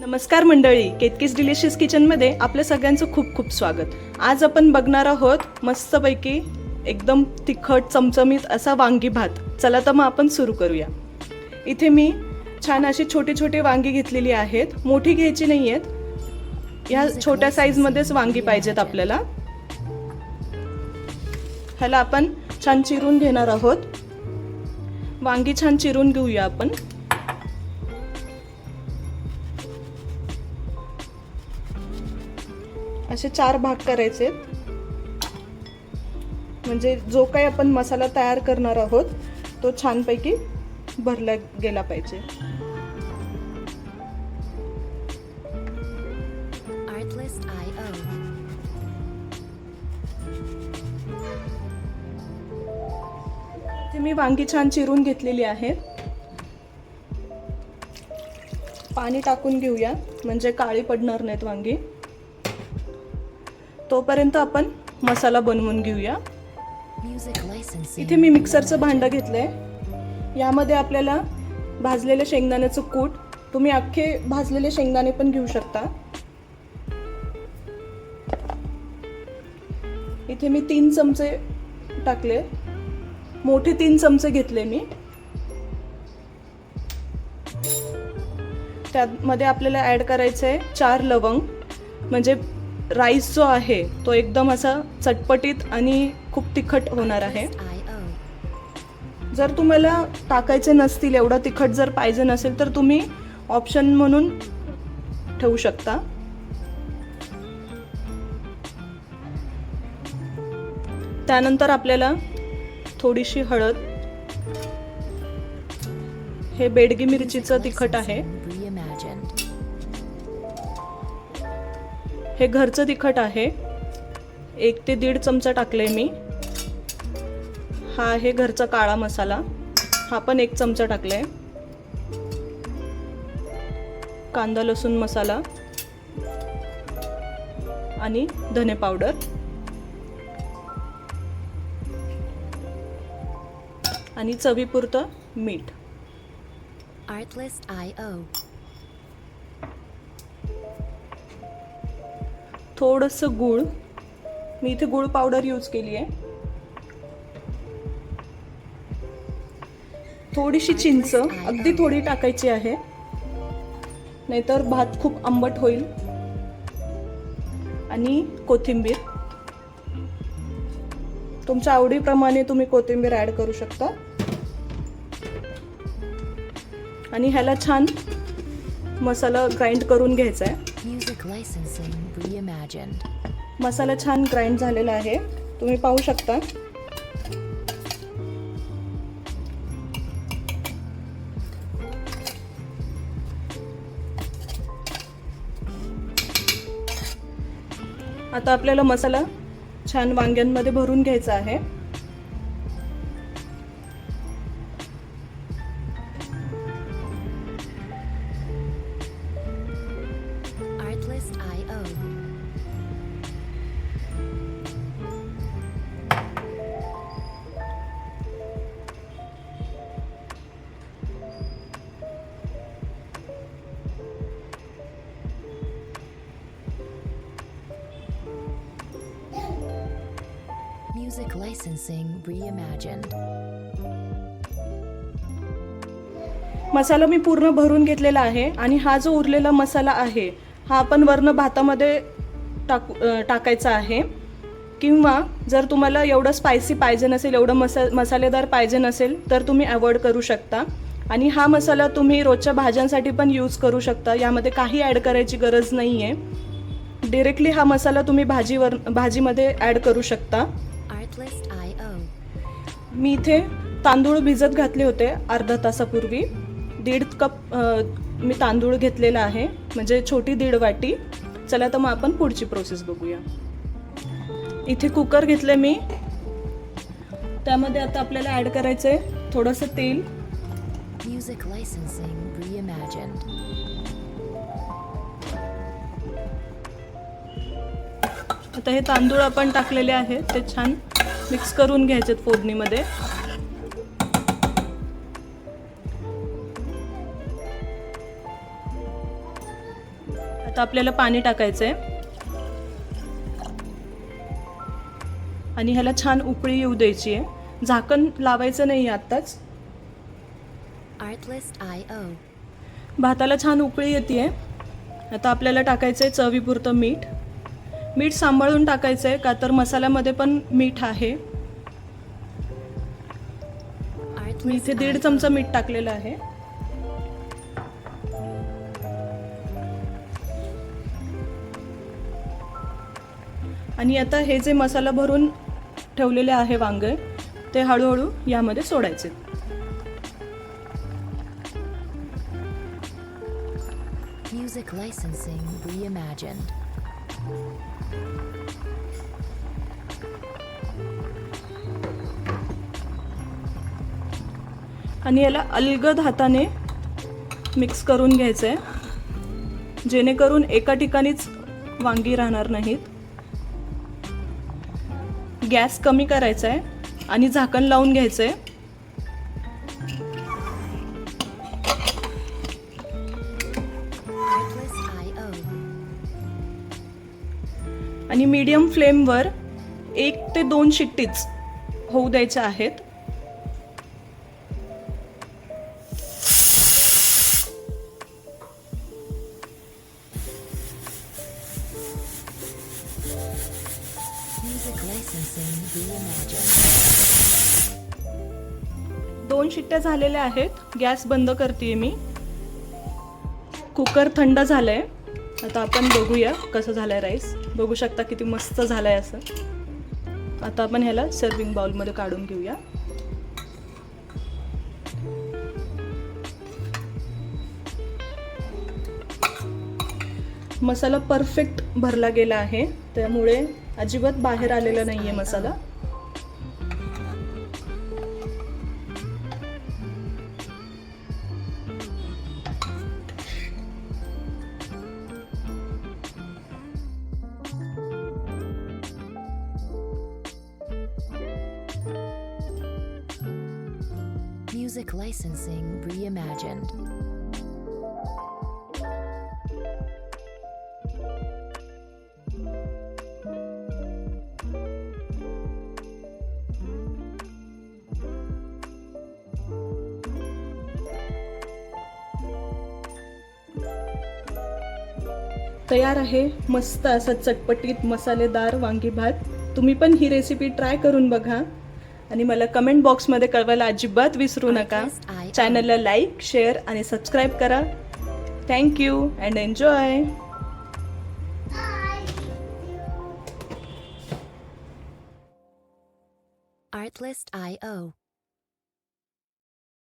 नमस्कार मंडळी केतकीस डिलिशियस किचनमध्ये आपल्या सगळ्यांचं खूप खूप स्वागत. आज आपण बघणार आहोत मस्तपैकी एकदम तिखट चमचमीत असा वांगी भात. चला तर मग आपण सुरू करूया. इथे मी छान अशी छोटी छोटी वांगी घेतलेली आहेत. मोठी घ्यायची नाही आहेत ह्या छोट्या साईजमध्येच वांगी पाहिजेत आपल्याला. ह्याला आपण छान चिरून घेणार आहोत. वांगी छान चिरून घेऊया आपण. असे चार भाग करायचे म्हणजे जो काही आपण मसाला तयार करणार आहोत तो छानपैकी भरला गेला पाहिजे. इथे मी वांगी छान चिरून घेतलेली आहेत पाणी टाकून घेऊया म्हणजे काळी पडणार नाहीत वांगी. तोपर्यंत आपण मसाला बनवून घेऊया. इथे मी मिक्सरचं भांडं घेतलंय. यामध्ये आपल्याला भाजलेल्या शेंगदाण्याचं कूट तुम्ही अख्खे भाजलेले शेंगदाणे पण घेऊ शकता. इथे मी तीन चमचे टाकले. मोठे तीन चमचे घेतले मी. त्यामध्ये आपल्याला ॲड करायचं आहे चार लवंग. म्हणजे राईस जो आहे तो एकदम असा चटपटीत आणि खूप तिखट होणार आहे. जर तुम्हाला टाकायचे नसतील एवढं तिखट जर पाहिजे नसेल तर तुम्ही ऑप्शन म्हणून ठेवू शकता. त्यानंतर आपल्याला थोडीशी हळद. हे बेडगी मिरचीचं तिखट आहे. हे घरचं तिखट आहे. एक ते दीड चमचा टाकले मी. हा आहे घरचा काळा मसाला. हा पण एक चमचा टाकलाय कांदा लसूण मसाला आणि धने पावडर. आणि चवीपुरतं मीठ. Artlist.io. थोडंसं गूळ. मी इथे गूळ पावडर यूज केली आहे थोडीशी चिंच अगदी थोडी टाकायची आहे. नाहीतर भात खूप आंबट होईल. आणि कोथिंबीर. तुमच्या आवडीप्रमाणे तुम्ही कोथिंबीर ॲड करू शकता. आणि ह्याला छान मसाला ग्राइंड करून घ्यायचा आहे. मसाला छान ग्राइंड झालेला आहे. तुम्ही पाहू शकता. आता आपल्याला मसाला छान वांग्यांमध्ये भरून घ्यायचा आहे. Music licensing reimagined. मसाला मी पूर्ण भरून घेतलेला आहे आणि हा जो उरलेला मसाला आहे हा आपण वर्ण भातामध्ये टाकू टाकायचा आहे. किंवा जर तुम्हाला एवढं स्पायसी पाहिजे नसेल एवढं मसा मसालेदार पाहिजे नसेल तर तुम्ही अवॉइड करू शकता. आणि हा मसाला तुम्ही रोजच्या भाज्यांसाठी पण यूज करू शकता. यामध्ये काही ॲड करायची गरज नाही आहे डिरेक्टली हा मसाला तुम्ही भाजीवर भाजीमध्ये ॲड करू शकता. मी इथे तांदूळ भिजत घातले होते अर्धा तासापूर्वी. दीड कप मी तांदूळ घेतलेला आहे. म्हणजे छोटी दीड वाटी. चला तर मग आपण पुढची प्रोसेस बघूया. इथे कुकर घेतले मी. त्यामध्ये आता आपल्याला ॲड करायचं आहे थोडंसं तेल. Reimagined. आता हे तांदूळ आपण टाकलेले आहेत ते छान मिक्स करून घ्यायचे फोडणीमध्ये. आता आपल्याला पाणी टाकायचंय. आणि ह्याला छान उकळी येऊ द्यायची आहे. झाकण लावायचं नाही आत्ताच. भाताला छान उकळी येते आता आपल्याला टाकायचं आहे चवीपुरतं मीठ. मीठ सांभाळून टाकायचं आहे का तर मसाल्यामध्ये पण मीठ आहे. मी इथे दीड चमचा मीठ टाकलेलं आहे. आणि आता हे जे मसाला भरून ठेवलेले आहे वांगे ते हळूहळू यामध्ये सोडायचे. Music licensing reimagined. आणि याला अलगद हाताने मिक्स करून घ्यायचं आहे जेणेकरून एका ठिकाणीच वांगी राहणार नाहीत. गॅस कमी करायचा आहे आणि झाकण लावून घ्यायचं आहे मीडियम फ्लेमवर एक ते दोन शिट्टीच होऊ द्यायच्या आहेत. दोन शिट्ट्या झालेल्या आहेत. गॅस बंद करते मी. कुकर थंड झालंय. आता आपण बघूया कसं झालंय राईस. बघू शकता किती मस्त झालं आहे असं. आता आपण ह्याला सर्विंग बाउलमध्ये काढून घेऊया. मसाला परफेक्ट भरला गेला आहे. त्यामुळे अजिबात बाहेर आलेला नाही आहे मसाला. Music licensing reimagined. तयार आहे मस्त असा चटपटीत मसालेदार वांगी भात तुम्ही पण ही रेसिपी ट्राय करून बघा आणि मला कमेंट बॉक्समध्ये कळवायला अजिबात विसरू नका. चॅनलला लाईक शेअर आणि सबस्क्राईब करा. Thank you and enjoy Artlist IO.